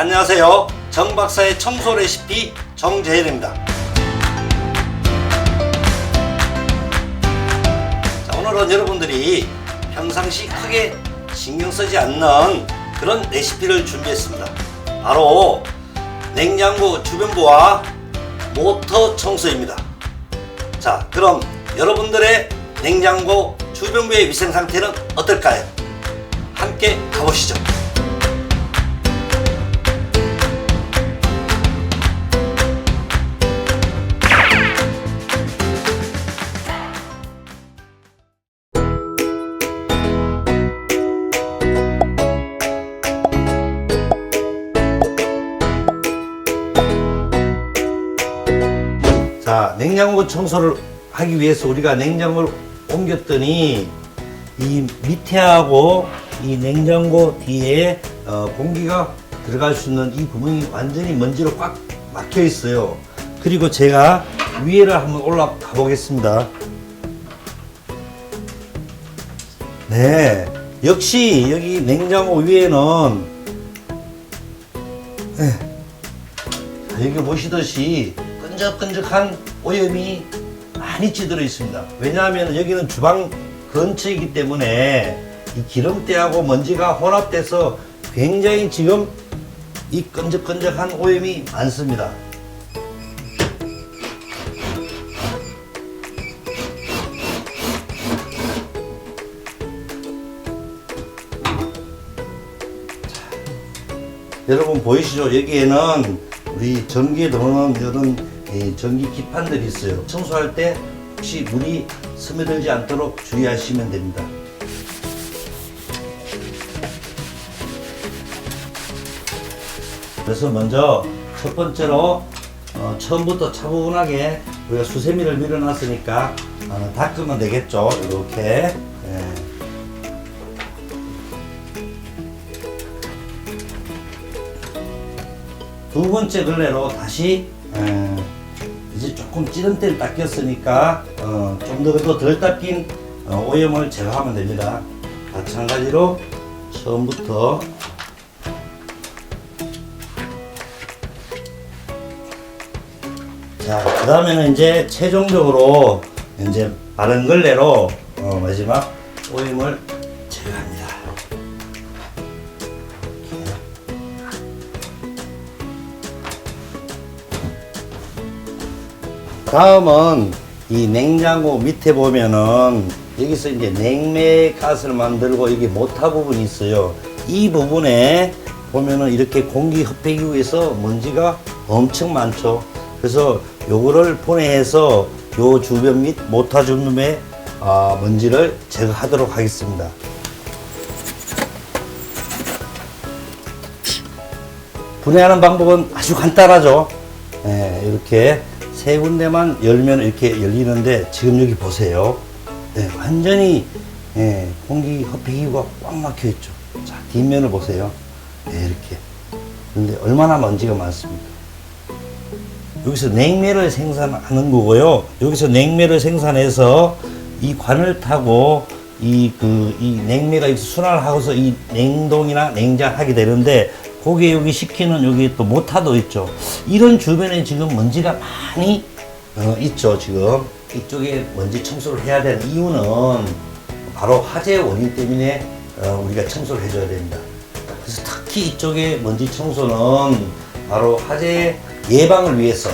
안녕하세요. 정 박사의 청소 레시피 정재일입니다. 자, 오늘은 여러분들이 평상시 크게 신경 쓰지 않는 그런 레시피를 준비했습니다. 바로 냉장고 주변부와 모터 청소입니다. 자, 그럼 여러분들의 냉장고 주변부의 위생 상태는 어떨까요? 함께 가보시죠. 자, 냉장고 청소를 하기 위해서 우리가 냉장고를 옮겼더니 이 밑에하고 이 냉장고 뒤에 어, 공기가 들어갈 수 있는 이 구멍이 완전히 먼지로 꽉 막혀 있어요. 그리고 제가 위에를 한번 올라가 보겠습니다. 네, 역시 여기 냉장고 위에는 네, 자, 여기 보시듯이 끈적끈적한 오염이 많이 찌들어 있습니다. 왜냐하면 여기는 주방 근처이기 때문에 이 기름때하고 먼지가 혼합돼서 굉장히 지금 이 끈적끈적한 오염이 많습니다. 여러분 보이시죠? 여기에는 우리 전기에 들어오는 이런 이 전기 기판들이 있어요. 청소할 때 혹시 물이 스며들지 않도록 주의하시면 됩니다. 그래서 먼저 첫 번째로 어, 처음부터 차분하게 우리가 수세미를 밀어놨으니까 어, 닦으면 되겠죠. 이렇게. 예. 두 번째 걸레로 다시 에, 이제 조금 찌른때를 닦였으니까 어, 좀더 덜 닦인 어, 오염을 제거하면 됩니다. 마찬가지로 처음부터 자, 그 다음에는 이제 최종적으로 이제 바른 걸레로 어, 마지막 오염을 다음은 이 냉장고 밑에 보면은 여기서 이제 냉매 가스를 만들고 이게 모타 부분이 있어요. 이 부분에 보면은 이렇게 공기 흡입기에서 먼지가 엄청 많죠. 그래서 요거를 분해해서 요 주변 및 모타 주변의 아, 먼지를 제거하도록 하겠습니다. 분해하는 방법은 아주 간단하죠. 예, 이렇게 세 군데만 열면 이렇게 열리는데 지금 여기 보세요. 예, 완전히 예, 공기 흡입기가 꽉 막혀 있죠. 자, 뒷면을 보세요. 예, 이렇게. 근데 얼마나 먼지가 많습니까? 여기서 냉매를 생산하는 거고요. 여기서 냉매를 생산해서 이 관을 타고 이 그이 냉매가 순환을 하고서 이 냉동이나 냉장하게 되는데 거기에 여기 시키는 여기 또 모타도 있죠. 이런 주변에 지금 먼지가 많이 어, 있죠. 지금 이쪽에 먼지 청소를 해야 되는 이유는 바로 화재 원인 때문에 어, 우리가 청소를 해줘야 됩니다. 그래서 특히 이쪽에 먼지 청소는 바로 화재 예방을 위해서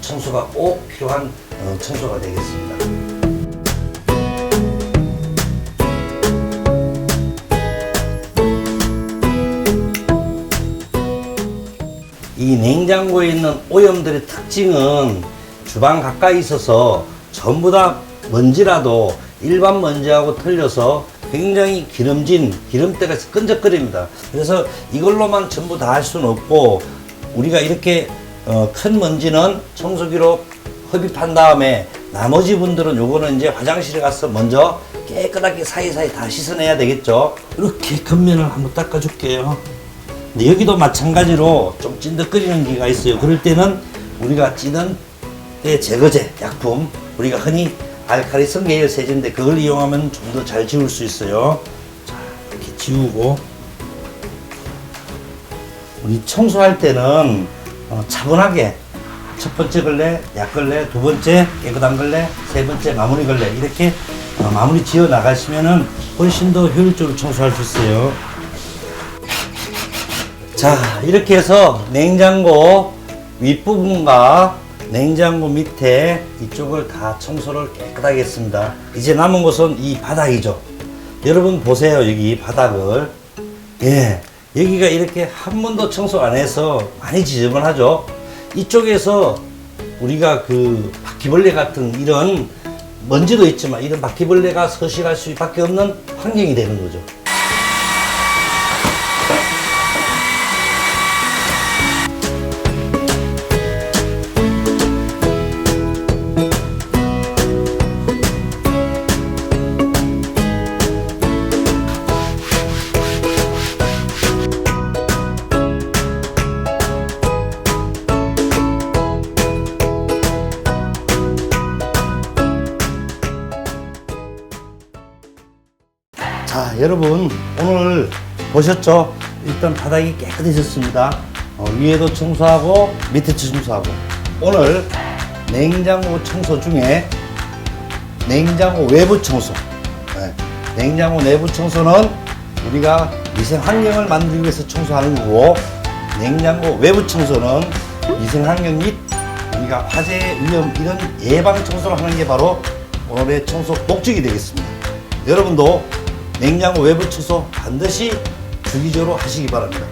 청소가 꼭 필요한 어, 청소가 되겠습니다. 이 냉장고에 있는 오염들의 특징은 주방 가까이 있어서 전부 다 먼지라도 일반 먼지하고 틀려서 굉장히 기름진 기름때가 끈적거립니다. 그래서 이걸로만 전부 다 할 수는 없고 우리가 이렇게 어, 큰 먼지는 청소기로 흡입한 다음에 나머지 분들은 요거는 이제 화장실에 가서 먼저 깨끗하게 사이사이 다 씻어내야 되겠죠. 이렇게 겉면을 한번 닦아줄게요. 근데 여기도 마찬가지로 좀 찐득거리는 기가 있어요. 그럴 때는 우리가 찌는 때 제거제 약품 우리가 흔히 알칼리성 계열 세제인데 그걸 이용하면 좀 더 잘 지울 수 있어요. 자 이렇게 지우고 우리 청소할 때는 어, 차분하게 첫 번째 걸레, 약 걸레, 두 번째 깨끗한 걸레, 세 번째 마무리 걸레 이렇게 어, 마무리 지어 나가시면은 훨씬 더 효율적으로 청소할 수 있어요. 자, 이렇게 해서 냉장고 윗부분과 냉장고 밑에 이쪽을 다 청소를 깨끗하게 했습니다. 이제 남은 것은 이 바닥이죠. 여러분 보세요, 여기 바닥을. 예, 여기가 이렇게 한 번도 청소 안 해서 많이 지저분하죠. 이쪽에서 우리가 그 바퀴벌레 같은 이런 먼지도 있지만 이런 바퀴벌레가 서식할 수밖에 없는 환경이 되는 거죠. 여러분 오늘 보셨죠? 일단 바닥이 깨끗해졌습니다. 어, 위에도 청소하고 밑에 청소하고 오늘 냉장고 청소 중에 냉장고 외부 청소. 네, 냉장고 내부 청소는 우리가 위생 환경을 만들기 위해서 청소하는 거고 냉장고 외부 청소는 위생 환경 및 우리가 화재 위험 이런 예방 청소를 하는 게 바로 오늘의 청소 목적이 되겠습니다. 여러분도 냉장고 외부 청소 반드시 주기적으로 하시기 바랍니다.